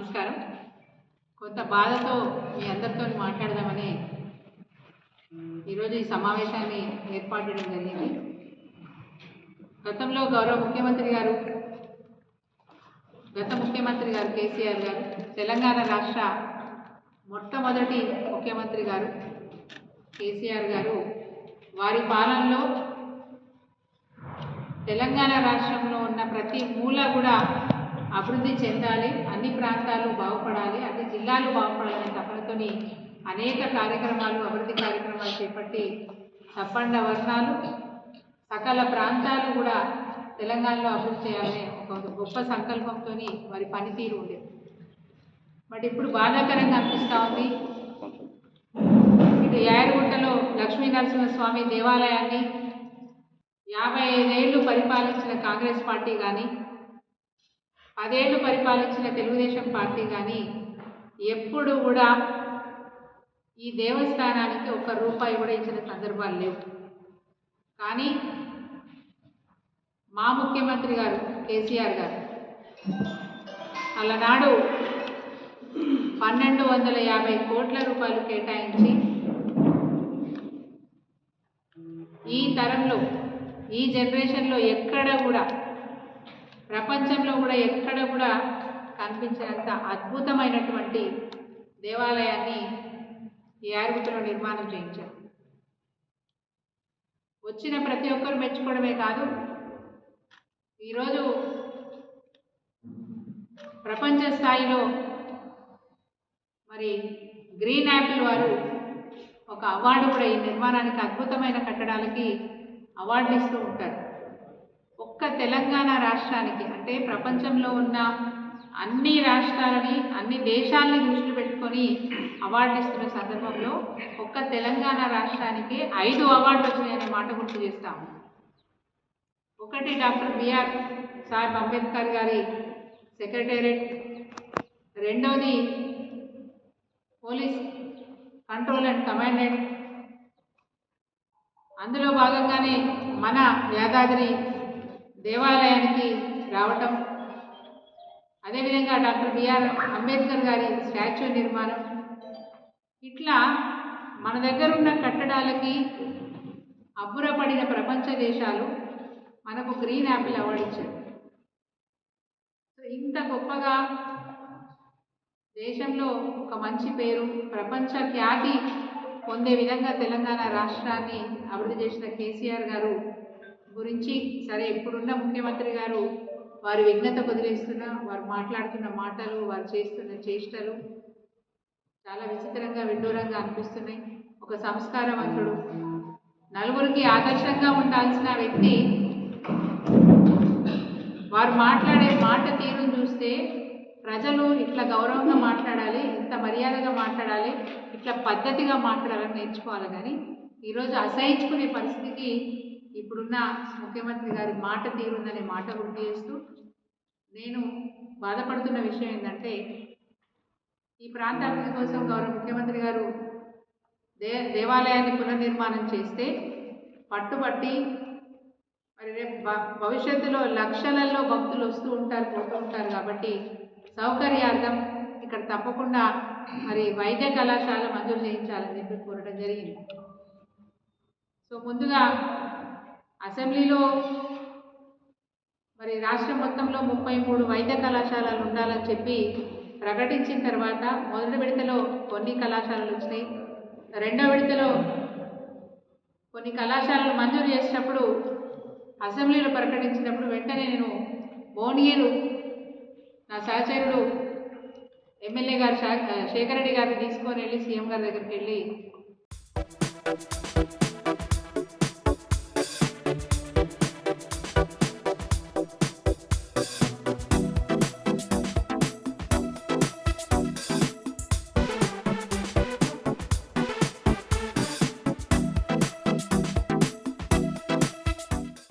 నమస్కారం. కొంత బాధతో మీ అందరితో మాట్లాడదామని ఈరోజు ఈ సమావేశాన్ని ఏర్పాటు చేయడం జరిగింది. గతంలో గౌరవ ముఖ్యమంత్రి గారు గత ముఖ్యమంత్రి గారు కేసీఆర్ గారు తెలంగాణ రాష్ట్ర మొట్టమొదటి ముఖ్యమంత్రి గారు కేసీఆర్ గారు వారి పాలనలో తెలంగాణ రాష్ట్రంలో ఉన్న ప్రతి మూల కూడా అభివృద్ధి చెందాలి అన్ని ప్రాంతాలు బాగుపడాలి అన్ని జిల్లాలు బాగుపడాలనే తపనతోని అనేక కార్యక్రమాలు అభివృద్ధి కార్యక్రమాలు చేపట్టి తప్పండ వర్ణాలు సకల ప్రాంతాలు కూడా తెలంగాణలో అభివృద్ధి చేయాలనే ఒక గొప్ప సంకల్పంతో వారి పనితీరు ఉండేది. బట్ ఇప్పుడు బాధాకరంగా అనిపిస్తూ ఉంది. ఇటు యాయరుగుట్టలో లక్ష్మీ నరసింహస్వామి దేవాలయాన్ని యాభై ఐదేళ్ళు పరిపాలించిన కాంగ్రెస్ పార్టీ కానీ పదేళ్ళు పరిపాలించిన తెలుగుదేశం పార్టీ కానీ ఎప్పుడు కూడా ఈ దేవస్థానానికి ఒక రూపాయి కూడా ఇచ్చిన సందర్భాలు లేవు. కానీ మా ముఖ్యమంత్రి గారు కేసీఆర్ గారు అలనాడు పన్నెండు వందల యాభై కోట్ల రూపాయలు కేటాయించి ఈ తరంలో ఈ జనరేషన్లో ఎక్కడ కూడా ప్రపంచంలో కూడా ఎక్కడ కూడా కనిపించినంత అద్భుతమైనటువంటి దేవాలయాన్ని ఈ యారుగుట్టలో నిర్మాణం చేయించారు. వచ్చిన ప్రతి ఒక్కరు మెచ్చుకోవడమే కాదు ఈరోజు ప్రపంచ స్థాయిలో మరి గ్రీన్ యాపిల్ వారు ఒక అవార్డు కూడా ఈ నిర్మాణానికి అద్భుతమైన కట్టడాలకి అవార్డులు ఇస్తూ ఉంటారు. ఒక్క తెలంగాణ రాష్ట్రానికి అంటే ప్రపంచంలో ఉన్న అన్ని రాష్ట్రాలని అన్ని దేశాలని దృష్టి పెట్టుకొని అవార్డు ఇస్తున్న సందర్భంలో ఒక్క తెలంగాణ రాష్ట్రానికి ఐదు అవార్డులు వచ్చినాయనే మాట గుర్తు చేస్తాము ఒకటి డాక్టర్ బిఆర్ సాహెబ్ అంబేద్కర్ గారి సెక్రటేరియట్ రెండవది పోలీస్ కంట్రోల్ అండ్ కమాండెంట్. అందులో భాగంగానే మన యాదాద్రి దేవాలయానికి రావటం. అదేవిధంగా డాక్టర్ బిఆర్ అంబేద్కర్ గారి స్టాచ్యూ నిర్మాణం. ఇట్లా మన దగ్గర ఉన్న కట్టడాలకి అబ్బురపడిన ప్రపంచ దేశాలు మనకు గ్రీన్ యాపిల్ అవార్డు ఇచ్చారు. ఇంత గొప్పగా దేశంలో ఒక మంచి పేరు ప్రపంచ ఖ్యాతి పొందే విధంగా తెలంగాణ రాష్ట్రాన్ని అభివృద్ధి చేసిన కేసీఆర్ గారు గురించి సరే ఇప్పుడున్న ముఖ్యమంత్రి గారు వారి విఘ్నత వదిలేస్తున్న వారు మాట్లాడుతున్న మాటలు వారు చేస్తున్న చేష్టలు చాలా విచిత్రంగా విడ్డూరంగా అనిపిస్తున్నాయి. ఒక సంస్కారవంతుడు నలుగురికి ఆదర్శంగా ఉండాల్సిన వ్యక్తి వారు మాట్లాడే మాట తీరును చూస్తే ప్రజలు ఇట్లా గౌరవంగా మాట్లాడాలి ఇంత మర్యాదగా మాట్లాడాలి ఇట్లా పద్ధతిగా మాట్లాడాలని నేర్చుకోవాలి. కానీ ఈరోజు అసహించుకునే పరిస్థితికి ఇప్పుడున్న ముఖ్యమంత్రి గారి మాట తీరుందనే మాట గుర్తు చేస్తూ నేను బాధపడుతున్న విషయం ఏంటంటే ఈ ప్రాంత అభివృద్ధి కోసం గౌరవ ముఖ్యమంత్రి గారు దే దేవాలయాన్ని పునర్నిర్మాణం చేస్తే పట్టుబట్టి మరి రేపు భవిష్యత్తులో లక్షలలో భక్తులు వస్తూ ఉంటారు పోతూ ఉంటారు కాబట్టి సౌకర్యార్థం ఇక్కడ తప్పకుండా మరి వైద్య కళాశాల మంజూరు చేయించాలని చెప్పి కోరడం జరిగింది. సో ముందుగా అసెంబ్లీలో మరి రాష్ట్రం మొత్తంలో ముప్పై మూడు వైద్య కళాశాలలు ఉండాలని చెప్పి ప్రకటించిన తర్వాత మొదటి విడతలో కొన్ని కళాశాలలు వచ్చినాయి. రెండో విడతలో కొన్ని కళాశాలలు మంజూరు చేసినప్పుడు అసెంబ్లీలో ప్రకటించినప్పుడు వెంటనే నేను భువనగిరు నా సహచరుడు ఎమ్మెల్యే గారు శేఖర్ రెడ్డి గారిని తీసుకొని వెళ్ళి సీఎం గారి దగ్గరికి వెళ్ళి